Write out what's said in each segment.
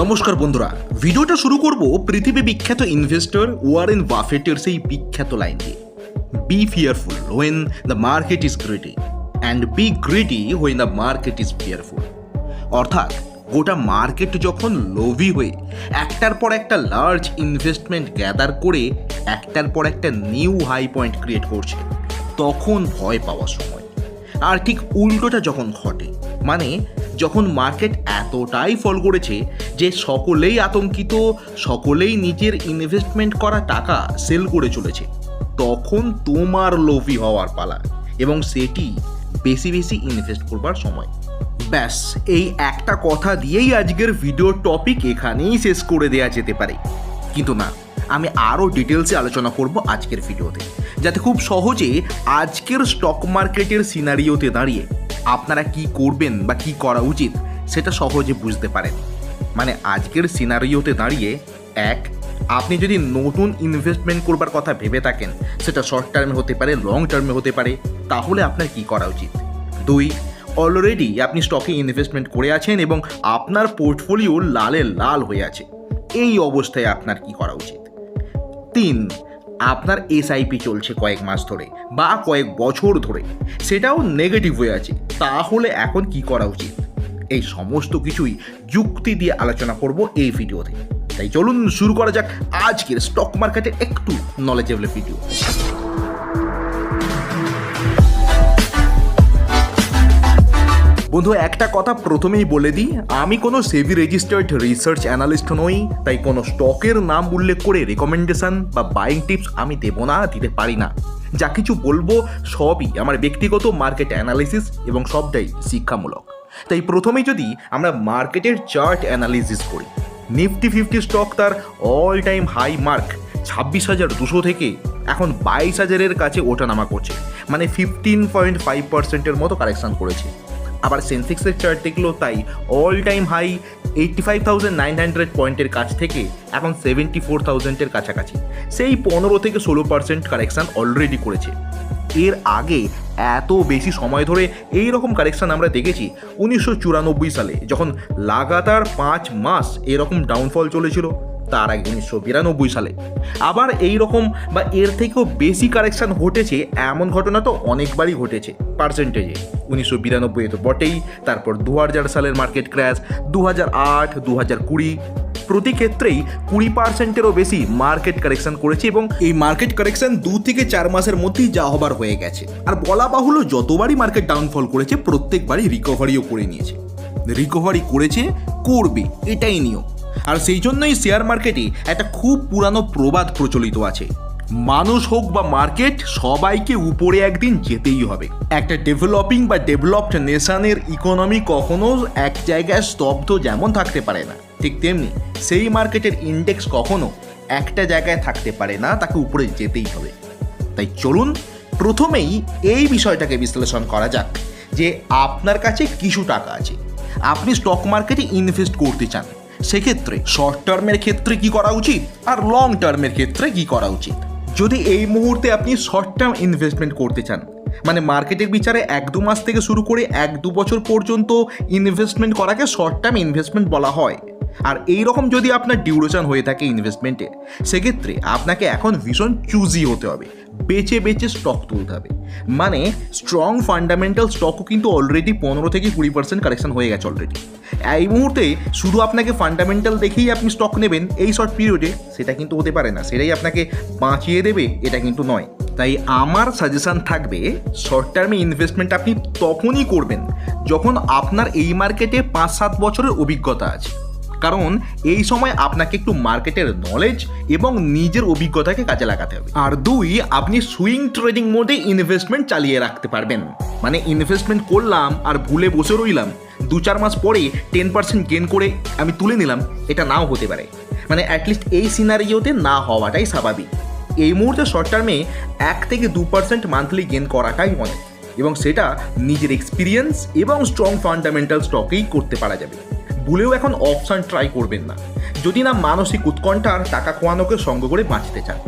নমস্কার বন্ধুরা, ভিডিওটা শুরু করব পৃথিবী বিখ্যাত ইনভেস্টর ওয়ারেন বাফেটের সেই বিখ্যাত লাইন দিয়ে be fearful when the market is greedy and be greedy when the market is fearful অর্থাৎ, গোটা মার্কেট যখন লোভি হয়ে একটার পর একটা লার্জ ইনভেস্টমেন্ট গ্যাদার করে একটার পর একটা নিউ হাই পয়েন্ট ক্রিয়েট করছে, তখন ভয় পাওয়ার সময়। আর ঠিক উল্টোটা যখন ঘটে মানে যখন মার্কেট এতটাই ফল করেছে যে সকলেই আতঙ্কিত, সকলেই নিজের ইনভেস্টমেন্ট করা টাকা সেল করে চলেছে, তখন তোমার লোভী হওয়ার পালা এবং সেটি বেশি বেশি ইনভেস্ট করবার সময়। ব্যাস, এই একটা কথা দিয়েই আজকের ভিডিওর টপিক এখানেই শেষ করে দেওয়া যেতে পারে। কিন্তু না, আমি আরও ডিটেলসে আলোচনা করব আজকের ভিডিওতে যাতে খুব সহজে আজকের স্টক মার্কেটের সিনারিওতে দাঁড়িয়ে আপনারা কি করবেন বা কি করা উচিত, সেটা সহজে বুঝতে পারেন। মানে আজকের সিনারিওতে দাঁড়িয়ে, এক, আপনি যদি নতুন ইনভেস্টমেন্ট করবার কথা ভেবে থাকেন, সেটা শর্ট টার্মে হতে পারে লং টার্মে হতে পারে, তাহলে আপনার কি করা উচিত? দুই অলরেডি আপনি স্টকে ইনভেস্টমেন্ট করে আছেন এবং আপনার পোর্টফোলিও লালে লাল হয়ে আছে। এই অবস্থায় আপনার কি করা উচিত? তিন আপনার এসআইপি চলছে কয়েক মাস ধরে বা কয়েক বছর ধরে। সেটাও নেগেটিভ হয়ে আছে। তাহলে এখন কি করা উচিত? এই সমস্ত কিছুই যুক্তি দিয়ে আলোচনা করব এই ভিডিওতে। তাই চলুন শুরু করা যাক আজকের স্টক মার্কেটের একটু নলেজেবল ভিডিও বন্ধু, একটা কথা প্রথমেই বলে দিই, আমি কোনো সেভি রেজিস্টার্ড রিসার্চ অ্যানালিস্ট নই, তাই কোনো স্টকের নাম উল্লেখ করে রেকমেন্ডেশন বা বাইং টিপস আমি দেবো না, দিতে পারি না। যা কিছু বলব সবই আমার ব্যক্তিগত মার্কেট অ্যানালিসিস এবং সবটাই শিক্ষামূলক। তাই প্রথমেই যদি আমরা মার্কেটের চার্ট অ্যানালিসিস করি নিফটি ফিফটি স্টক তার অল টাইম হাই মার্ক ছাব্বিশ হাজার দুশো থেকে এখন বাইশ হাজারের কাছে ওঠানামা করছে মানে ফিফটিন পয়েন্ট ফাইভ পার্সেন্টের মতো কারেকশন করেছে। আবার সেন্সেক্সের চার্ট দেখল তাই all time high eighty five thousand nine hundred পয়েন্টের কাছ থেকে এখন সেভেন্টি ফোর থাউজেন্ডের কাছাকাছি। সেই পনেরো থেকে ষোলো পার্সেন্ট কারেকশান অলরেডি করেছে। এর আগে এত বেশি সময় ধরে এই রকম কারেকশান আমরা দেখেছি উনিশশো চুরানব্বই সালে, যখন লাগাতার পাঁচ মাস এরকম ডাউনফল চলেছিল। তার আগে উনিশশো বিরানব্বই সালে। আবার এই রকম বা এর থেকেও বেশি কারেকশন ঘটেছে, এমন ঘটনা তো অনেকবারই ঘটেছে পার্সেন্টেজে উনিশশো বিরানব্বই তো বটেই, তারপর দু হাজার সালের মার্কেট ক্র্যাশ দু হাজার আট কুড়ি। প্রতি ক্ষেত্রেই কুড়ি পার্সেন্টেরও বেশি মার্কেট কারেকশন করেছে এবং এই মার্কেট কারেকশন দু থেকে চার মাসের মধ্যেই যা হবার হয়ে গেছে। আর বলা বাহুল্য, যতবারই মার্কেট ডাউনফল করেছে, প্রত্যেকবারই রিকভারিও করে নিয়েছে। রিকভারি করেছে, করবে, এটাই নিয়ম। আর সেই জন্যই শেয়ার মার্কেটে একটা খুব পুরানো প্রবাদ প্রচলিত আছে। মানুষ হোক বা মার্কেট সবাইকে উপরে একদিন যেতেই হবে। একটা ডেভেলপিং বা ডেভেলপড নেশনের ইকোনমি কখনো এক জায়গায় স্তব্ধ যেমন থাকতে পারে না, ঠিক তেমনি সেই মার্কেটের ইন্ডেক্স কখনো একটা জায়গায় থাকতে পারে না, তাকে উপরে যেতেই হবে। তাই চলুন, প্রথমেই এই বিষয়টাকে বিশ্লেষণ করা যাক যে আপনার কাছে কিছু টাকা আছে। আপনি স্টক মার্কেটে ইনভেস্ট করতে চান। সেক্ষেত্রে শর্ট টার্মের ক্ষেত্রে কি করা উচিত আর লং টার্মের ক্ষেত্রে কি করা উচিত? যদি এই মুহূর্তে আপনি শর্ট টার্ম ইনভেস্টমেন্ট করতে চান মানে মার্কেটের বিচারে এক দু মাস থেকে শুরু করে এক দু বছর পর্যন্ত ইনভেস্টমেন্ট করাকে শর্ট টার্ম ইনভেস্টমেন্ট বলা হয় আর এই রকম যদি আপনার ডিউরেশন হয়ে থাকে ইনভেস্টমেন্টে সেক্ষেত্রে আপনাকে এখন ভীষণ চুজি হতে হবে। বেছে বেছে স্টক তুলতে হবে। মানে স্ট্রং ফান্ডামেন্টাল স্টকও কিন্তু অলরেডি পনেরো থেকে কুড়ি পার্সেন্ট কারেকশন হয়ে গেছে অলরেডি এই মুহূর্তে শুধু আপনাকে ফান্ডামেন্টাল দেখেই আপনি স্টক নেবেন, এই শর্ট পিরিয়ডে সেটা কিন্তু হতে পারে না। সেটাই আপনাকে বাঁচিয়ে দেবে, এটা কিন্তু নয়। তাই আমার সাজেশন থাকবে শর্ট টার্মে ইনভেস্টমেন্ট আপনি তখনই করবেন, যখন আপনার এই মার্কেটে পাঁচ সাত বছরের অভিজ্ঞতা আছে। কারণ এই সময় আপনাকে একটু মার্কেটের নলেজ এবং নিজের অভিজ্ঞতাকে কাজে লাগাতে হবে। আর দুই, আপনি সুইং ট্রেডিং মোডে ইনভেস্টমেন্ট চালিয়ে রাখতে পারবেন। মানে ইনভেস্টমেন্ট করলাম আর ভুলে বসে রইলাম। দু চার মাস পরে টেন পার্সেন্ট গেন করে আমি তুলে নিলাম, এটা নাও হতে পারে। মানে অ্যাটলিস্ট এই সিনারিওতে না হওয়াটাই স্বাভাবিক। এই মুহূর্তে শর্ট টার্মে এক থেকে দু পার্সেন্ট মান্থলি গেন করাটাই অনেক এবং সেটা নিজের এক্সপিরিয়েন্স এবং স্ট্রং ফান্ডামেন্টাল স্টকেই করতে পারা যাবে। ভুলেও এখন অপশান ট্রাই করবেন না। যদি না মানসিক উৎকণ্ঠার টাকা খোয়ানোকে সঙ্গ করে বাঁচতে চান।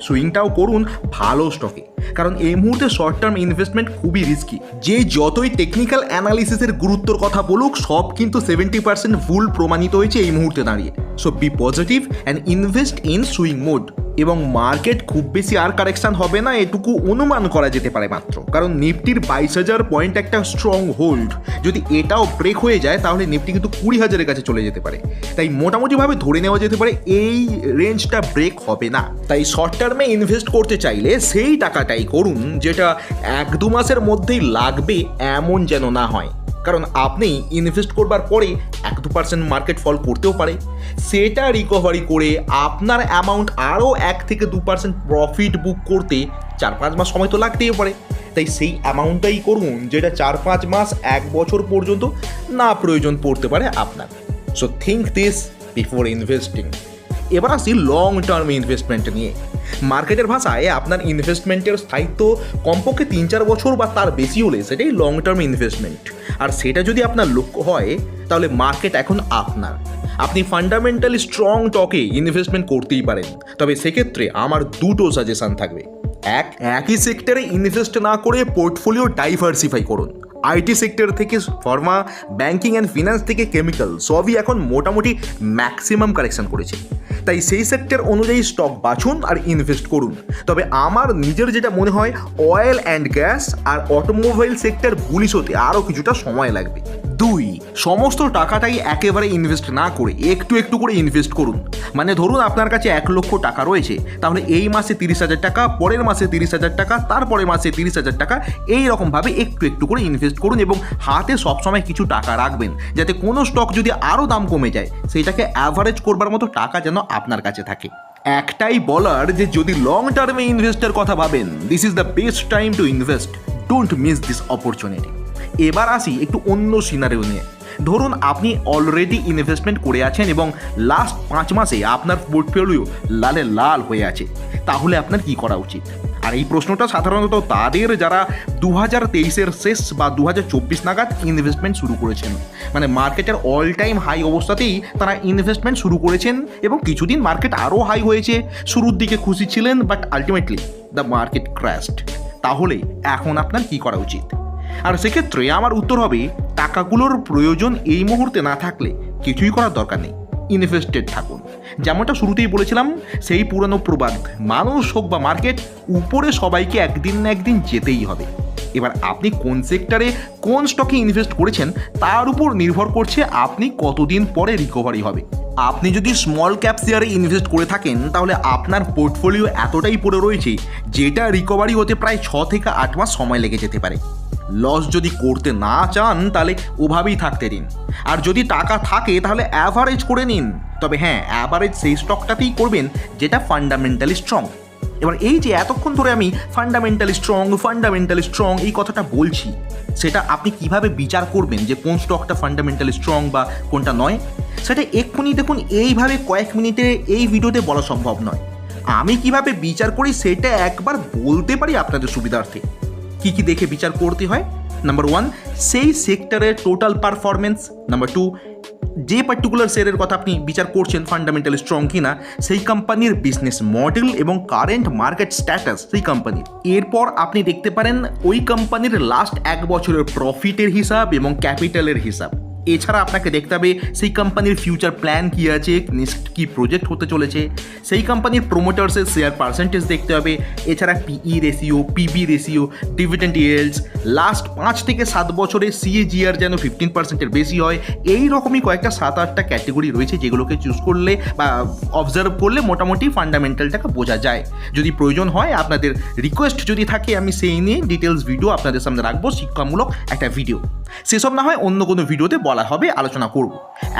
সুইংটাও করুন ভালো স্টকে কারণ এই মুহূর্তে শর্ট টার্ম ইনভেস্টমেন্ট খুবই রিস্কি যে যতই টেকনিক্যাল অ্যানালিসিসের গুরুত্বর কথা বলুক, সব কিন্তু সেভেন্টি পার্সেন্ট ভুল প্রমাণিত হয়েছে এই মুহূর্তে দাঁড়িয়ে। So be positive and invest in swing mode এবং মার্কেট খুব বেশি আর কারেকশান হবে না, এটুকু অনুমান করা যেতে পারে মাত্র। কারণ নিফটির বাইশ হাজার পয়েন্ট একটা স্ট্রং হোল্ড যদি এটাও ব্রেক হয়ে যায়, তাহলে নিফটি কিন্তু কুড়ি হাজারের কাছে চলে যেতে পারে। তাই মোটামুটিভাবে ধরে নেওয়া যেতে পারে, এই রেঞ্জটা ব্রেক হবে না। তাই শর্ট টার্মে ইনভেস্ট করতে চাইলে সেই টাকাটাই করুন, যেটা এক দু মাসের মধ্যেই লাগবে এমন যেন না হয়। কারণ আপনি ইনভেস্ট করবার পরে এক দু পার্সেন্ট মার্কেট ফল করতেও পারে। সেটা রিকভারি করে আপনার অ্যামাউন্ট আরও এক থেকে দু পার্সেন্ট প্রফিট বুক করতে চার পাঁচ মাস সময় তো লাগতেই পারে। তাই সেই অ্যামাউন্টটাই করুন যেটা চার পাঁচ মাস, এক বছর পর্যন্ত না প্রয়োজন পড়তে পারে আপনার। So think this before investing এবার আসি লং টার্ম ইনভেস্টমেন্ট নিয়ে। মার্কেটের ভাষায় আপনার ইনভেস্টমেন্টের স্থায়িত্ব কমপক্ষে তিন চার বছর বা তার বেশি হলে সেটাই লং টার্ম ইনভেস্টমেন্ট আর সেটা যদি আপনার লক্ষ্য হয়, তাহলে মার্কেট এখন আপনার। আপনি ফান্ডামেন্টালি স্ট্রং টকে ইনভেস্টমেন্ট করতেই পারেন। তবে সেক্ষেত্রে আমার দুটো সাজেশন থাকবে। এক, একই সেক্টরে ইনভেস্ট না করে পোর্টফোলিও ডাইভার্সিফাই করুন। আইটি সেক্টর থেকে ফার্মা ব্যাঙ্কিং অ্যান্ড ফিনান্স থেকে কেমিক্যাল সবই এখন মোটামুটি ম্যাক্সিমাম কারেকশন করেছে। তাই সেই সেক্টর অনুযায়ী স্টক বাছুন আর ইনভেস্ট করুন। তবে আমার নিজের যেটা মনে হয় অয়েল অ্যান্ড গ্যাস আর অটোমোবাইল সেক্টর বুলিশ হতে আরও কিছুটা সময় লাগবে। দুই, সমস্ত টাকাটাই একেবারে ইনভেস্ট না করে একটু একটু করে ইনভেস্ট করুন। মানে ধরুন আপনার কাছে এক লক্ষ টাকা রয়েছে, তাহলে এই মাসে তিরিশ হাজার টাকা, পরের মাসে তিরিশ হাজার টাকা, তারপরের মাসে তিরিশ হাজার টাকা, এই রকমভাবে একটু একটু করে ইনভেস্ট করুন এবং হাতে সবসময় কিছু টাকা রাখবেন, যাতে কোনো স্টক যদি আরও দাম কমে যায় সেইটাকে অ্যাভারেজ করবার মতো টাকা যেন আপনার কাছে থাকে। একটাই বলার যে যদি লং টার্মে ইনভেস্টের কথা ভাবেন this is the best time to invest don't miss this opportunity এবার আসি একটু অন্য সিনারিও নিয়ে। ধরুন আপনি অলরেডি ইনভেস্টমেন্ট করে আছেন এবং লাস্ট পাঁচ মাসে আপনার পোর্টফোলিও লালে লাল হয়ে আছে। তাহলে আপনার কি করা উচিত? আর এই প্রশ্নটা সাধারণত তাদের যারা দু হাজার তেইশের শেষ বা দু হাজার চব্বিশ নাগাদ ইনভেস্টমেন্ট শুরু করেছেন। মানে মার্কেটের অল টাইম হাই অবস্থাতেই তারা ইনভেস্টমেন্ট শুরু করেছেন এবং কিছুদিন মার্কেট আরও হাই হয়েছে। শুরুর দিকে খুশি ছিলেন but ultimately the market crashed তাহলে এখন আপনার কি করা উচিত? আর সেক্ষেত্রে আমার উত্তর হবে, টাকাগুলোর প্রয়োজন এই মুহূর্তে না থাকলে কিছুই করার দরকার নেই। ইনভেস্টেড থাকুন। যেমনটা শুরুতেই বলেছিলাম, সেই পুরনো প্রবাদ, মানুষ হোক বা মার্কেট, উপরে সবাইকে একদিন না একদিন যেতেই হবে। এবার আপনি কোন সেক্টরে কোন স্টকে ইনভেস্ট করেছেন, তার উপর নির্ভর করছে আপনি কতদিন পরে রিকভারি হবে। আপনি যদি স্মল ক্যাপ শেয়ারে ইনভেস্ট করে থাকেন, তাহলে আপনার পোর্টফোলিও এতটাই পড়ে রয়েছে, যেটা রিকভারি হতে প্রায় ছ থেকে আট মাস সময় লেগে যেতে পারে। লস যদি করতে না চান, তাহলে ওভাবেই থাকতে দিন। আর যদি টাকা থাকে, তাহলে অ্যাভারেজ করে নিন। তবে হ্যাঁ অ্যাভারেজ সেই স্টকটাতেই করবেন, যেটা ফান্ডামেন্টালি স্ট্রং এবার এই যে এতক্ষণ ধরে আমি ফান্ডামেন্টালি স্ট্রং ফান্ডামেন্টালি স্ট্রং এই কথাটা বলছি, সেটা আপনি কীভাবে বিচার করবেন যে কোন স্টকটা ফান্ডামেন্টালি স্ট্রং বা কোনটা নয়? সেটা এক্ষুনি দেখুন, এইভাবে কয়েক মিনিটে এই ভিডিওতে বলা সম্ভব নয়। আমি কীভাবে বিচার করি সেটা একবার বলতে পারি আপনাদের সুবিধার্থে। কি কি দেখে বিচার করতে হয়? নাম্বার ওয়ান সেই সেক্টরের টোটাল পারফরমেন্স নাম্বার টু যে পার্টিকুলার শেয়ারের কথা আপনি বিচার করছেন ফান্ডামেন্টাল স্ট্রং কিনা, সেই কোম্পানির বিজনেস মডেল এবং কারেন্ট মার্কেট স্ট্যাটাস সেই কোম্পানির এরপর আপনি দেখতে পারেন ওই কোম্পানির লাস্ট এক বছরের প্রফিটের হিসাব এবং ক্যাপিটালের হিসাব। এছাড়া আপনাকে দেখতে হবে সেই কোম্পানির ফিউচার প্ল্যান কী আছে নেক্সট কী প্রজেক্ট হতে চলেছে। সেই কোম্পানির প্রোমোটার্সের শেয়ার পার্সেন্টেজ দেখতে হবে। এছাড়া PE ratio PB ratio dividend yields last পাঁচ থেকে সাত বছরে সিএজিআর যেন ফিফটিন পার্সেন্টের বেশি হয়, এই রকমই কয়েকটা সাত আটটা ক্যাটেগরি রয়েছে যেগুলোকে চুজ করলে বা অবজার্ভ করলে মোটামুটি ফান্ডামেন্টালটাকে বোঝা যায়। যদি প্রয়োজন হয় আপনাদের রিকোয়েস্ট যদি থাকে, আমি সেই নিয়ে ডিটেলস ভিডিও আপনাদের সামনে রাখব। শিক্ষামূলক একটা ভিডিও সেসব না হয় অন্য কোনো ভিডিওতে বলা হবে, আলোচনা করব।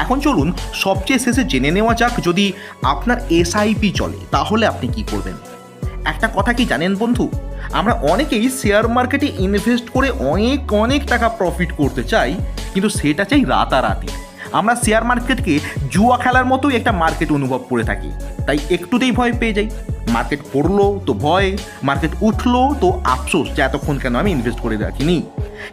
এখন চলুন, সবচেয়ে শেষে জেনে নেওয়া যাক যদি আপনার এসআইপি চলে, তাহলে আপনি কি করবেন? একটা কথা কি জানেন বন্ধু? আমরা অনেকেই শেয়ার মার্কেটে ইনভেস্ট করে অনেক অনেক টাকা প্রফিট করতে চাই, কিন্তু সেটা চাই রাতারাতি। আমরা শেয়ার মার্কেটকে জুয়া খেলার মতোই একটা মার্কেট অনুভব করে থাকি। তাই একটুতেই ভয় পেয়ে যাই। মার্কেট পড়ল তো ভয়, মার্কেট উঠল তো আফসোস যে এতক্ষণ কেন আমি ইনভেস্ট করে রাখিনি।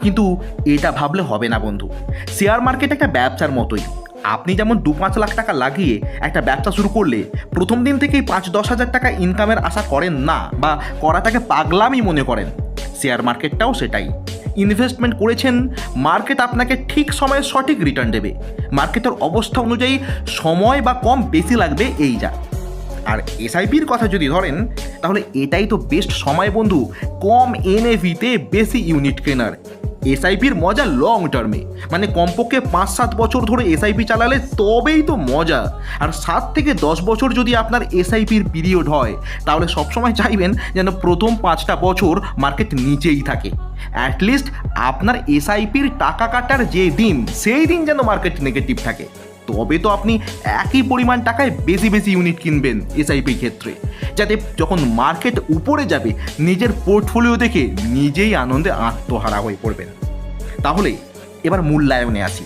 কিন্তু এটা ভাবলে হবে না বন্ধু। শেয়ার মার্কেট একটা ব্যবসার মতোই। আপনি যেমন দু পাঁচ লাখ টাকা লাগিয়ে একটা ব্যবসা শুরু করলে, প্রথম দিন থেকেই পাঁচ দশ হাজার টাকা ইনকামের আশা করেন না বা করাটাকে পাগলামই মনে করেন। শেয়ার মার্কেটটাও সেটাই। ইনভেস্টমেন্ট করেছেন মার্কেট আপনাকে ঠিক সময়ে সঠিক রিটার্ন দেবে। মার্কেটের অবস্থা অনুযায়ী সময় বা কম বেশি লাগবে এই যা। আর এসআইপির কথা যদি ধরেন, তাহলে এটাই তো বেস্ট সময় বন্ধু, কম এনএভিতে বেশি ইউনিট কেনার। এসআইপির মজা লং টার্মে মানে কমপক্ষে পাঁচ সাত বছর ধরে এসআইপি চালালে তবেই তো মজা। আর সাত থেকে দশ বছর যদি আপনার এসআইপির পিরিয়ড হয়, তাহলে সবসময় চাইবেন যেন প্রথম পাঁচটা বছর মার্কেট নিচেই থাকে। অ্যাটলিস্ট আপনার এসআইপির টাকা কাটার যে দিন, সেই দিন যেন মার্কেট নেগেটিভ থাকে। তবে তো আপনি একই পরিমাণ টাকায় বেশি বেশি ইউনিট কিনবেন এসআইপির ক্ষেত্রে। যাতে যখন মার্কেট উপরে যাবে, নিজের পোর্টফোলিও দেখে নিজেই আনন্দে আত্মহারা হয়ে পড়বেন। তাহলে এবার মূল্যায়নে আসি।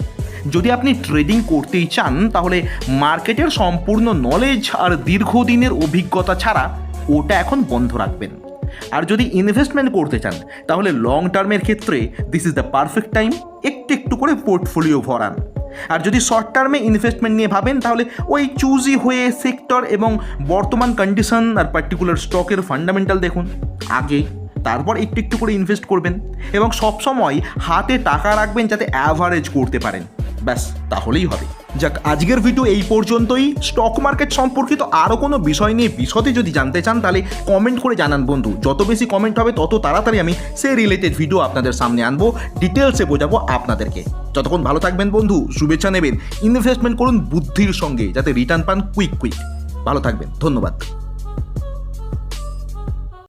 যদি আপনি ট্রেডিং করতেই চান, তাহলে মার্কেটের সম্পূর্ণ নলেজ আর দীর্ঘদিনের অভিজ্ঞতা ছাড়া ওটা এখন বন্ধ রাখবেন। আর যদি ইনভেস্টমেন্ট করতে চান, তাহলে লং টার্মের ক্ষেত্রে this is the perfect time একটু একটু করে পোর্টফোলিও ভরান। আর যদি শর্ট টার্মে ইনভেস্টমেন্ট নিয়ে ভাবেন, তাহলে ওই চুজি হয়ে সেক্টর এবং বর্তমান কন্ডিশন আর পার্টিকুলার স্টকের ফান্ডামেন্টাল দেখুন। আগে, তারপর একটু একটু করে ইনভেস্ট করবেন এবং সবসময় হাতে টাকা রাখবেন যাতে অ্যাভারেজ করতে পারেন। ব্যাস, তাহলেই হবে। যাক, আজকের ভিডিও এই পর্যন্তই। স্টক মার্কেট সম্পর্কিত আরও কোনো বিষয় নিয়ে বিশদে যদি জানতে চান, তাহলে কমেন্ট করে জানান বন্ধু। যত বেশি কমেন্ট হবে, তত তাড়াতাড়ি আমি সেই রিলেটেড ভিডিও আপনাদের সামনে আনব ডিটেলসে বোঝাবো আপনাদেরকে। যতক্ষণ ভালো থাকবেন বন্ধু, শুভেচ্ছা নেবেন। ইনভেস্টমেন্ট করুন বুদ্ধির সঙ্গে, যাতে রিটার্ন পান কুইক কুইক ভালো থাকবেন, ধন্যবাদ।